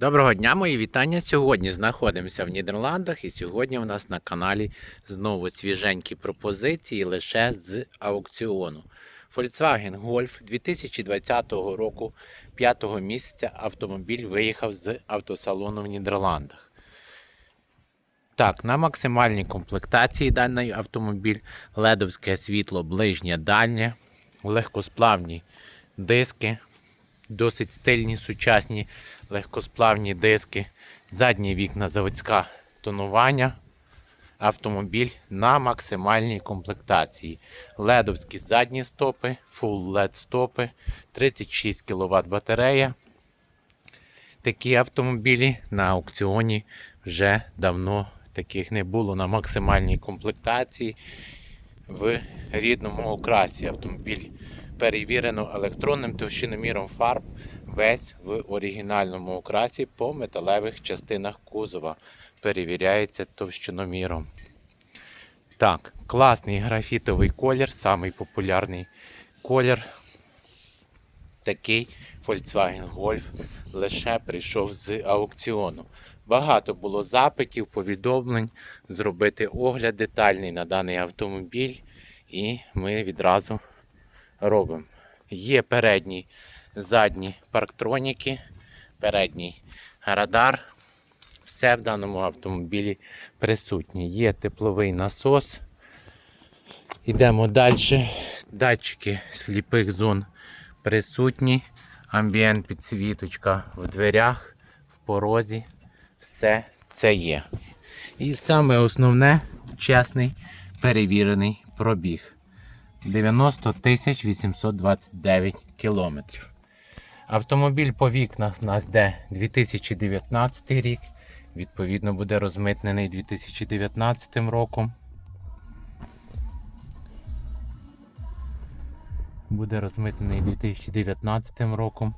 Доброго дня, мої вітання. Сьогодні знаходимося в Нідерландах і сьогодні у нас на каналі знову свіженькі пропозиції лише з аукціону. Volkswagen Golf 2020 року 5 місяця автомобіль виїхав з автосалону в Нідерландах. Так, на максимальній комплектації даний автомобіль, ледовське світло ближнє дальнє, легкосплавні диски, досить стильні, сучасні легкосплавні диски, задні вікна заводська тонування. Автомобіль на максимальній комплектації. Ледовські задні стопи, Full LED стопи, 36 кВт батарея. Такі автомобілі на аукціоні вже давно таких не було на максимальній комплектації в рідному окрасі. Автомобіль перевірено електронним товщиноміром фарб, весь в оригінальному окрасі по металевих частинах кузова. Перевіряється товщиноміром. Так, класний графітовий колір, самий популярний колір. Такий Volkswagen Golf лише прийшов з аукціону. Багато було запитів, повідомлень, зробити огляд детальний на даний автомобіль, і ми відразу робимо. Є передні, задні парктроніки, передній радар. Все в даному автомобілі присутнє. Є тепловий насос. Йдемо далі. Датчики сліпих зон присутні. Амбієнт підсвіточка в дверях, в порозі. Все це є. І саме основне чесний перевірений пробіг. 90 829 кілометрів. Автомобіль по вікнах у нас де 2019 рік. Відповідно, буде розмитнений 2019 роком. Буде розмитнений 2019 роком,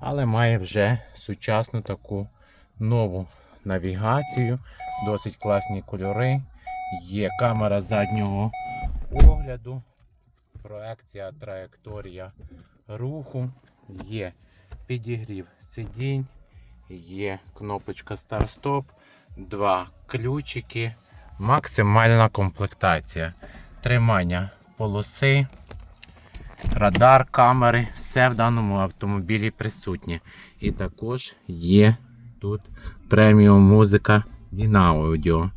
але має вже сучасну таку нову навігацію, досить класні кольори. Є камера заднього огляду, проекція, траєкторія руху, є підігрів сидінь, є кнопочка старт-стоп, два ключики, максимальна комплектація, тримання полоси, радар, камери, все в даному автомобілі присутнє. І також є тут преміум музика Dinaaudio.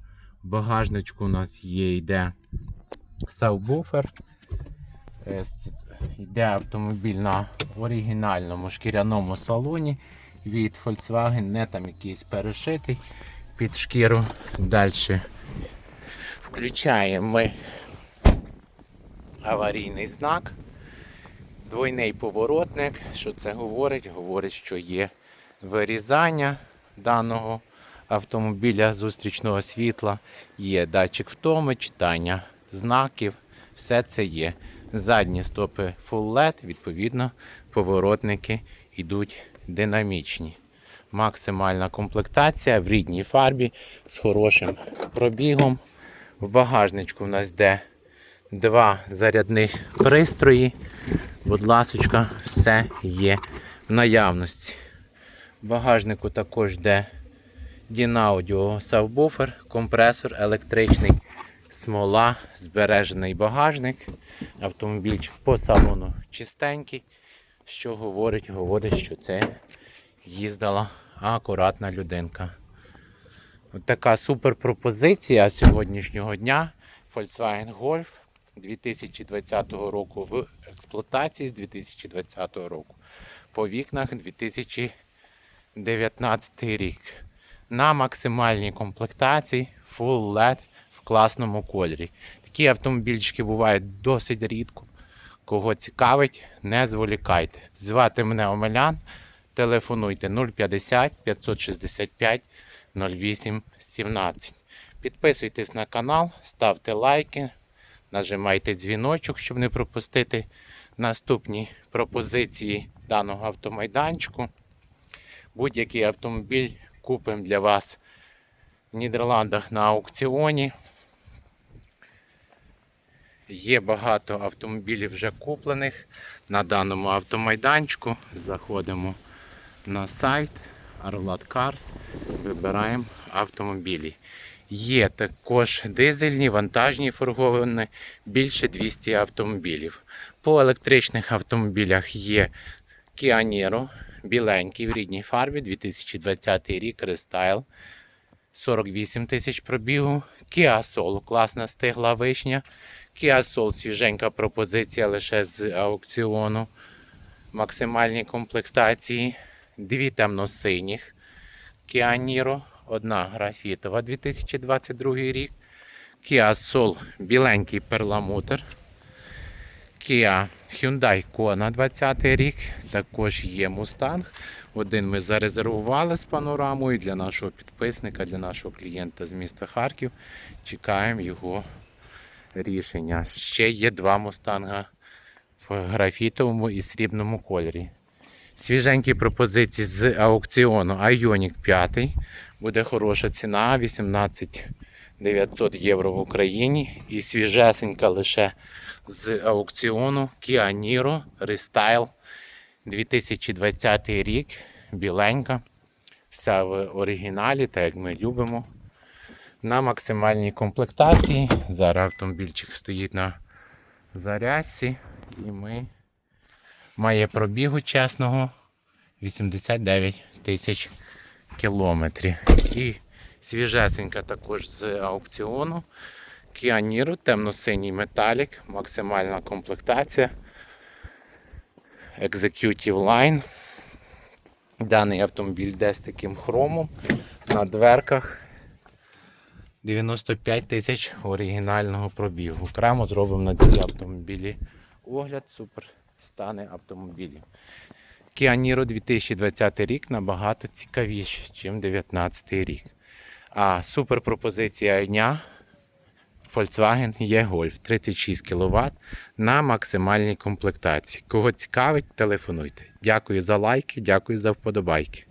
В багажничку у нас є йде сабвуфер. Е, Йде автомобіль на оригінальному шкіряному салоні від Volkswagen, не там якийсь перешитий під шкіру. Далі включаємо ми аварійний знак, двойний поворотник. Що це говорить? Говорить, що є вирізання даного автомобіля зустрічного світла, є датчик втоми, читання знаків, все це є. Задні стопи Full LED, відповідно, поворотники йдуть динамічні. Максимальна комплектація в рідній фарбі з хорошим пробігом. В багажничку в нас йде два зарядних пристрої. Будь ласочка, все є в наявності. В багажнику також йде Dinaaudio сабвуфер, компресор електричний, смола, збережений багажник. Автомобільчик по салону чистенький. Що говорить? Говорить, що це їздила акуратна людинка. От така супер пропозиція сьогоднішнього дня. Volkswagen Golf 2020 року в експлуатації з 2020 року. По вікнах 2019 рік. На максимальній комплектації Full LED класному кольорі. Такі автомобільчики бувають досить рідко. Кого цікавить, не зволікайте. Звати мене Омелян. Телефонуйте 050 565 08 17. Підписуйтесь на канал, ставте лайки, нажимайте дзвіночок, щоб не пропустити наступні пропозиції даного автомайданчику. Будь-який автомобіль купимо для вас в Нідерландах на аукціоні. Є багато автомобілів вже куплених на даному автомайданчику. Заходимо на сайт Arlat Cars. Вибираємо автомобілі. Є також дизельні, вантажні фургони, більше 200 автомобілів. По електричних автомобілях є Kia Niro, біленький в рідній фарбі, 2020 рік, рестайл. 48 тисяч пробігу. Kia Soul, класна стигла вишня. Soul, свіженька пропозиція лише з аукціону. Максимальні комплектації. Дві темно-синіх. Niro, одна графітова 2022 рік. Soul, біленький перламутр. Kia Hyundai Kona 20 рік. Також є Mustang. Один ми зарезервували з панорамою для нашого підписника, для нашого клієнта з міста Харків. Чекаємо його рішення. Ще є два мустанга в графітовому і срібному кольорі. Свіженькі пропозиції з аукціону Ioniq 5. Буде хороша ціна 18 900 євро в Україні. І свіжесенька лише з аукціону Kia Niro Restyle 2020 рік. Біленька. Вся в оригіналі, так як ми любимо. На максимальній комплектації. Зараз автомобільчик стоїть на зарядці. І ми має пробігу чесного 89 тисяч кілометрів. І свіжесенька також з аукціону. Niro, темно-синій металік, максимальна комплектація. Executive Line. Даний автомобіль з таким хромом на дверках. 95 тисяч оригінального пробігу. Окремо зробимо на ці автомобілі огляд супер стани автомобілів. Kia Niro 2020 рік набагато цікавіший, ніж 2019 рік. А супер пропозиція дня Volkswagen E-Golf 36 кВт на максимальній комплектації. Кого цікавить, телефонуйте. Дякую за лайки, дякую за вподобайки.